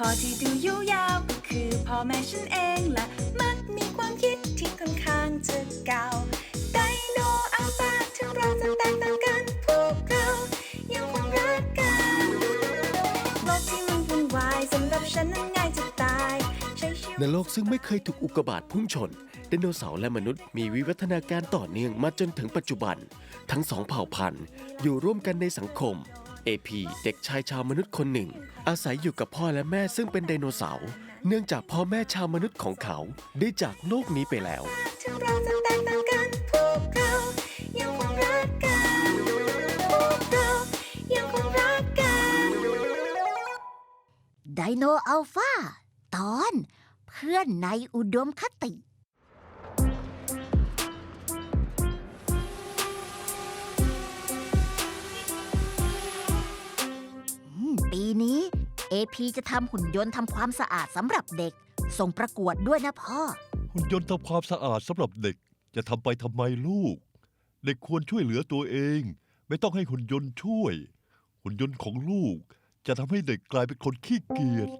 ข้อที่ดูยุ่ยาวก็คือพ่อแม่ฉันเองและมักมีความคิดที่ค่อนข้างจะเก่าไดโนอัลฟาถึงเราจะแตกต่างกันพวกเรา ยังคงรักกันโลกที่มันวุ่นวายสำหรับฉันนั้นง่ายจะตายใช้ชีวิตในโลกซึ่งไม่เคยถูกอุกกาบาตพุ่งชน ไดโนเสาร์และมนุษย์มีวิวัฒนาการต่อเนื่องมาจนถึงปัจจุบัน ทั้งสองเผ่าพันธุ์อยู่ร่วมกันในสังคม AP เด็กชายชาวมนุษย์คนหนึ่ง อาศัยอยู่กับพ่อและแม่ซึ่งเป็นไดโนเสาร์เนื่องจากพ่อแม่ชาวมนุษย์ของเขาได้จากโลกนี้ไปแล้ว ถึงเราจะแตกต่างกันพวกเรายังคงรักกันพวกเรายังคงรักกันไดโนอัลฟาตอน เพื่อนในอุดมคติ AP จะทำหุ่นยนต์ทำความสะอาดสำหรับเด็ก ส่งประกวดด้วยนะพ่อ หุ่นยนต์ทำความสะอาดสำหรับเด็ก จะทำไปทำไมลูก เด็กควรช่วยเหลือตัวเอง ไม่ต้องให้หุ่นยนต์ช่วย หุ่นยนต์ของลูก จะทำให้เด็กกลายเป็นคนขี้เกียจ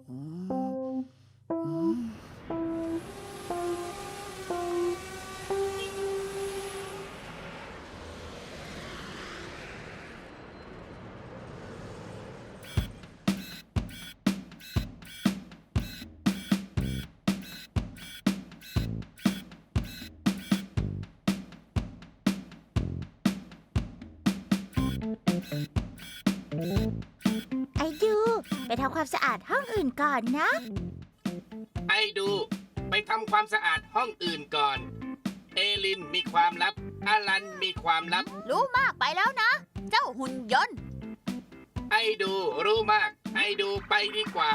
ำความสะอาดห้องอื่นก่อนนะ ไอ้ดู ไปทำความสะอาดห้องอื่นก่อน เอลินมีความลับอาลันมีความลับ รู้มากไปแล้วนะ เจ้าหุ่นยนต์ ไอ้ดูรู้มาก ไอ้ดูไปดีกว่า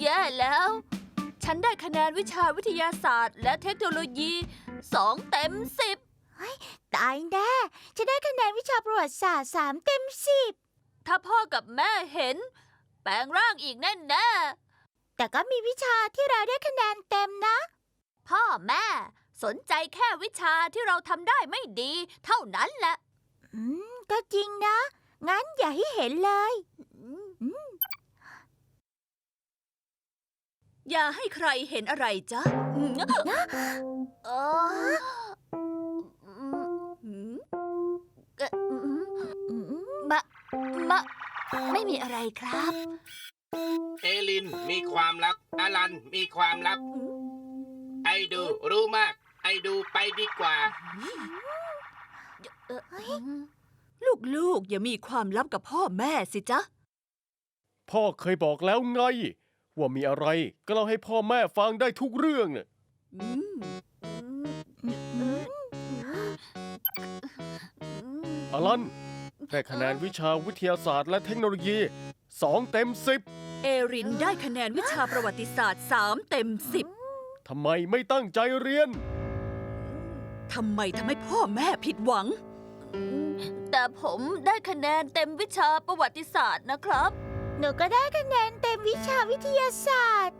แย่แล้ว ฉันได้คะแนนวิชาวิทยาศาสตร์ และเทคโนโลยีสองเต็มสิบตายแน่จะได้คะแนนวิชาประวัติศาสตร์สามเต็มสิบถ้าพ่อกับแม่เห็น แปลงร่างอีกแน่แน่ๆแต่ก็มีวิชาที่เราได้คะแนนเต็มนะ พ่อแม่ สนใจแค่วิชาที่เราทำได้ไม่ดี เท่านั้นแหละ อืม ก็จริงนะ งั้นอย่าให้เห็นเลย อ อย่าให้ใครเห็นอะไรจ๊ะเอออืมเอ่ออืมอืมมะมะไม่มีอะไรครับ เอลินมีความลับอาลันมีความลับ ไอดูรู้มาก ไอดูไปดีกว่า เอ่อเฮ้ยลูกๆ อย่ามีความลับกับพ่อแม่สิจ๊ะ พ่อเคยบอกแล้วไง ว่ามีอะไรก็เล่าให้พ่อแม่ฟังได้ทุกเรื่องน่ะอืมอลันได้คะแนนวิชาวิทยาศาสตร์และเทคโนโลยีสองเต็มสิบเอรินได้คะแนนวิชาประวัติศาสตร์สามเต็มสิบทำไมไม่ตั้งใจเรียน ทำไมทำให้พ่อแม่ผิดหวัง แต่ผมได้คะแนนเต็มวิชาประวัติศาสตร์นะครับ หนูก็ได้คะแนนเต็มวิชา วิทยาศาสตร์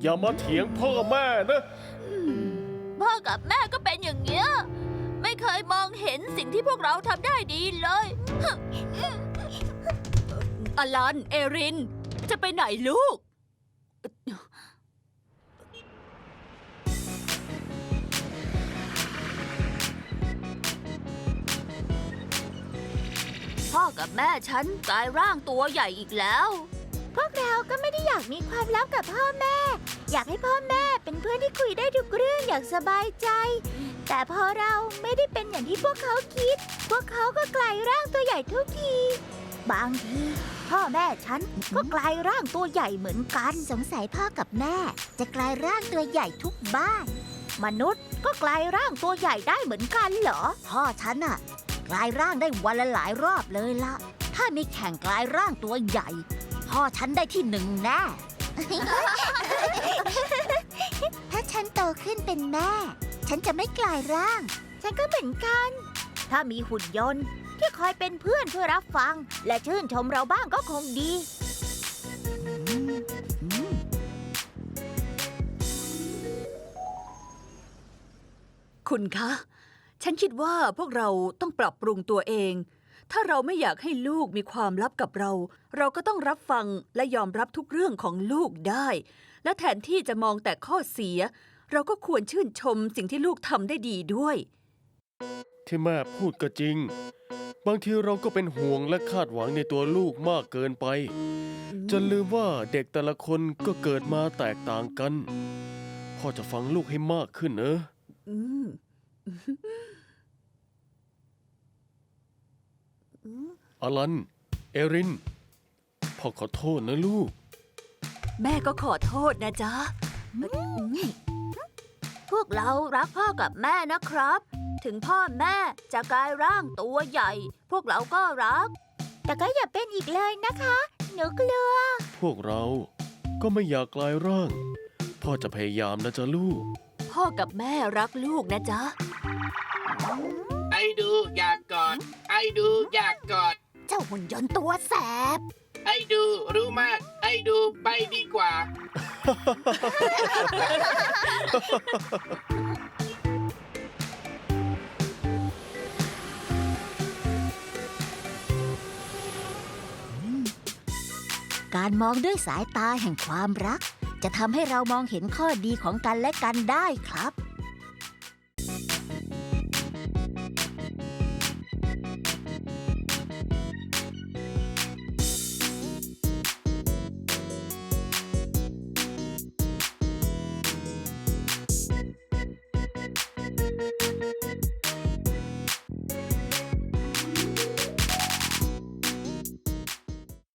อย่ามาเถียงพ่อแม่นะ พ่อกับแม่ก็เป็นอย่างเงี้ย ไม่เคยมองเห็นสิ่งที่พวกเราทำได้ดีเลยอลัน เอริน จะไปไหนลูก พ่อกับแม่ฉันกลายร่างตัวใหญ่อีกแล้ว พวกเราก็ไม่ได้อยากมีความลับกับพ่อแม่ อยากให้พ่อแม่เป็นเพื่อนที่คุยได้ทุกเรื่องอย่างสบายใจ แต่พอเราไม่ได้เป็นอย่างที่พวกเขาคิด พวกเขาก็กลายร่างตัวใหญ่ทุกที บางทีพ่อแม่ฉันก็กลายร่างตัวใหญ่เหมือนกัน สงสัยพ่อกับแม่ จะกลายร่างตัวใหญ่ทุกบ้าน มนุษย์ก็กลายร่างตัวใหญ่ได้เหมือนกันเหรอ พ่อฉันอะ กลายร่างได้วันละหลายรอบเลยละ ถ้ามีแข่งกลายร่างตัวใหญ่ พ่อฉันได้ที่หนึ่งแน่ ถ้าฉันโตขึ้นเป็นแม่ ฉันจะไม่กลายร่าง ฉันก็เหมือนกัน ถ้ามีหุ่นยนต์ ที่คอยเป็นเพื่อนเพื่อรับฟัง และชื่นชมเราบ้างก็คงดี คุณคะ ฉันคิดว่าพวกเราต้องปรับปรุงตัวเอง ถ้าเราไม่อยากให้ลูกมีความลับกับเรา เราก็ต้องรับฟังและยอมรับทุกเรื่องของลูกได้ และแทนที่จะมองแต่ข้อเสีย เราก็ควรชื่นชมสิ่งที่ลูกทำได้ดีด้วย ที่แม่พูดก็จริง บางทีเราก็เป็นห่วงและคาดหวังในตัวลูกมากเกินไป จนลืมว่าเด็กแต่ละคนก็เกิดมาแตกต่างกัน พ่อจะฟังลูกให้มากขึ้นเนอะ อืม อลัน เอริน พ่อขอโทษนะลูก แม่ก็ขอโทษนะจ๊ะ พวกเรารักพ่อกับแม่นะครับ ถึงพ่อแม่จะกลายร่างตัวใหญ่ พวกเราก็รัก แต่ก็อย่าเป็นอีกเลยนะคะหนูกลัว พวกเราก็ไม่อยากกลายร่าง พ่อจะพยายามนะจ๊ะลูก พ่อกับแม่รักลูกนะจ๊ะ ไอ้ดูอยากกอด ไอ้ดูอยากกอด เจ้าหุ่นยนต์ตัวแสบ ไอ้ดูรู้มาก ไอ้ดูไปดีกว่า การมองด้วยสายตาแห่งความรัก จะทำให้เรามองเห็นข้อดีของกันและกันได้ครับ